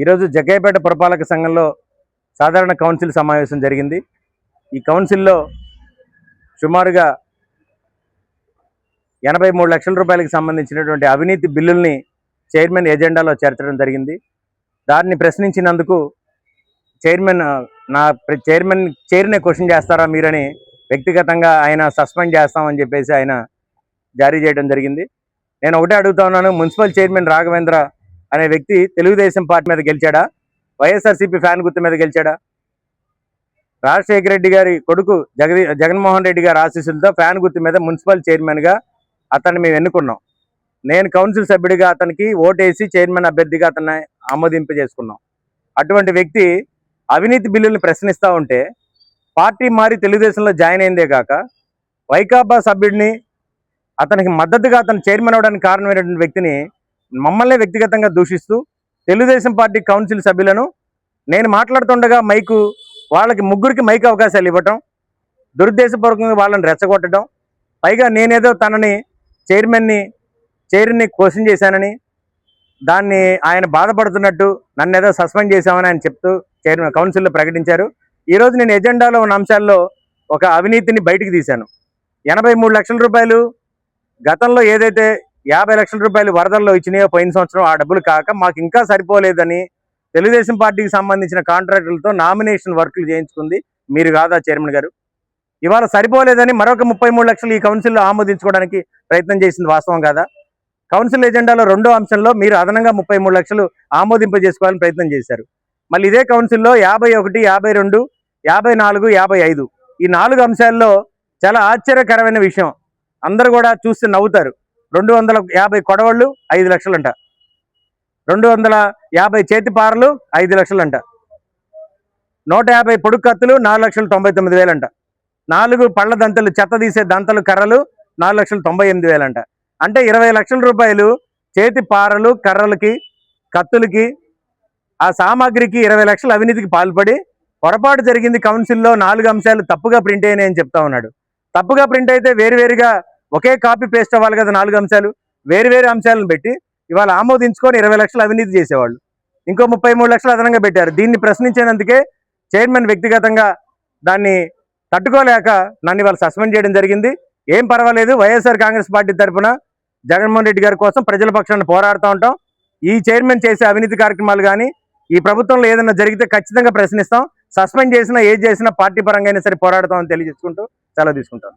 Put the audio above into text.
ఈరోజు జగ్గయ్యపేట పురపాలక సంఘంలో సాధారణ కౌన్సిల్ సమావేశం జరిగింది. ఈ కౌన్సిల్లో సుమారుగా ఎనభై మూడు లక్షల రూపాయలకు సంబంధించినటువంటి అవినీతి బిల్లుల్ని చైర్మన్ ఎజెండాలో చేర్చడం జరిగింది. దాన్ని ప్రశ్నించినందుకు చైర్మన్ నా చైర్మన్ చైర్నే క్వశ్చన్ చేస్తారా మీరని వ్యక్తిగతంగా ఆయన సస్పెండ్ చేస్తామని చెప్పేసి ఆయన జారీ చేయడం జరిగింది. నేను ఒకటే అడుగుతా ఉన్నాను మున్సిపల్ చైర్మన్ రాఘవేంద్ర అనే వ్యక్తి తెలుగుదేశం పార్టీ మీద గెలిచాడా? వైఎస్ఆర్సీపీ ఫ్యాన్ గుర్తు మీద గెలిచాడా? రాజశేఖర రెడ్డి గారి కొడుకు జగది జగన్మోహన్ రెడ్డి గారి ఆశీస్సులతో ఫ్యాన్ గుర్తు మీద మున్సిపల్ చైర్మన్గా అతన్ని మేము ఎన్నుకున్నాం. నేను కౌన్సిల్ సభ్యుడిగా అతనికి ఓటేసి చైర్మన్ అభ్యర్థిగా అతన్ని ఆమోదింపజేసుకున్నాం అటువంటి వ్యక్తి అవినీతి బిల్లుల్ని ప్రశ్నిస్తూ ఉంటే పార్టీ మారి తెలుగుదేశంలో జాయిన్ అయిందే కాక వైకాపా సభ్యుడిని అతనికి మద్దతుగా అతను చైర్మన్ అవడానికి కారణమైనటువంటి వ్యక్తిని మమ్మల్ని వ్యక్తిగతంగా దూషిస్తూ తెలుగుదేశం పార్టీ కౌన్సిల్ సభ్యులను నేను మాట్లాడుతుండగా మైకు వాళ్ళకి ముగ్గురికి మైక్ అవకాశాలు ఇవ్వటం దురుద్దేశపూర్వకంగా వాళ్ళని రెచ్చగొట్టడం పైగా నేనేదో తనని చైర్మన్ని చైర్ని క్వశ్చన్ చేశానని దాన్ని ఆయన బాధపడుతున్నట్టు నన్ను ఏదో సస్పెండ్ చేశామని ఆయన చెప్తూ చైర్మన్ కౌన్సిల్లో ప్రకటించారు. ఈరోజు నేను ఎజెండాలో ఉన్న అంశాల్లో ఒక అవినీతిని బయటికి తీశాను. ఎనభై మూడు లక్షల రూపాయలు గతంలో ఏదైతే యాభై లక్షల రూపాయలు వరదల్లో ఇచ్చినాయో పోయిన సంవత్సరం ఆ డబ్బులు కాక మాకు ఇంకా సరిపోలేదని తెలుగుదేశం పార్టీకి సంబంధించిన కాంట్రాక్టులతో నామినేషన్ వర్కులు చేయించుకుంది మీరు కాదా చైర్మన్ గారు? ఇవాళ సరిపోలేదని మరొక ముప్పై మూడు లక్షలు ఈ కౌన్సిల్లో ఆమోదించుకోవడానికి ప్రయత్నం చేసింది వాస్తవం కాదా? కౌన్సిల్ ఎజెండాలో రెండో అంశంలో మీరు అదనంగా ముప్పై మూడు లక్షలు ఆమోదింపజేసుకోవాలని ప్రయత్నం చేశారు. మళ్ళీ ఇదే కౌన్సిల్లో యాభై ఒకటి యాభై రెండు యాభై నాలుగు యాభై ఐదు ఈ నాలుగు అంశాల్లో చాలా ఆశ్చర్యకరమైన విషయం. అందరూ కూడా చూస్తే నవ్వుతారు. రెండు వందల యాభై కొడవళ్ళు ఐదు లక్షలంట. రెండు వందల యాభై చేతి పారలు ఐదు లక్షలంట. నూట యాభై పొడుగు కత్తులు నాలుగు లక్షల తొంభై తొమ్మిది వేలంట. నాలుగు పళ్ళ దంతలు చెత్త తీసే దంతలు కర్రలు నాలుగు లక్షల తొంభై ఎనిమిది వేలంట. అంటే ఇరవై లక్షల రూపాయలు చేతి పారలు కర్రలకి కత్తులకి ఆ సామాగ్రికి ఇరవై లక్షల అవినీతికి పాల్పడి పొరపాటు జరిగింది కౌన్సిల్లో నాలుగు అంశాలు తప్పుగా ప్రింట్ అయినాయని చెప్తా ఉన్నాడు. తప్పుగా ప్రింట్ అయితే వేరువేరుగా ఒకే కాపీ పేస్ట్ అవ్వాలి కదా నాలుగు అంశాలు వేరు వేరు అంశాలను పెట్టి ఇవాళ ఆమోదించుకొని ఇరవై లక్షలు అవినీతి చేసేవాళ్ళు. ఇంకో ముప్పై మూడు లక్షలు అదనంగా పెట్టారు. దీన్ని ప్రశ్నించినందుకే చైర్మన్ వ్యక్తిగతంగా దాన్ని తట్టుకోలేక నన్ను ఇవాళ సస్పెండ్ చేయడం జరిగింది. ఏం పర్వాలేదు వైఎస్ఆర్ కాంగ్రెస్ పార్టీ తరఫున జగన్మోహన్ రెడ్డి గారి కోసం ప్రజల పక్షాన్ని పోరాడుతూ ఉంటాం. ఈ చైర్మన్ చేసే అవినీతి కార్యక్రమాలు కానీ ఈ ప్రభుత్వంలో ఏదైనా జరిగితే ఖచ్చితంగా ప్రశ్నిస్తాం. సస్పెండ్ చేసినా ఏది చేసినా పార్టీ పరంగా అయినా సరే పోరాడతామని తెలియజేసుకుంటూ సెలవు తీసుకుంటాను.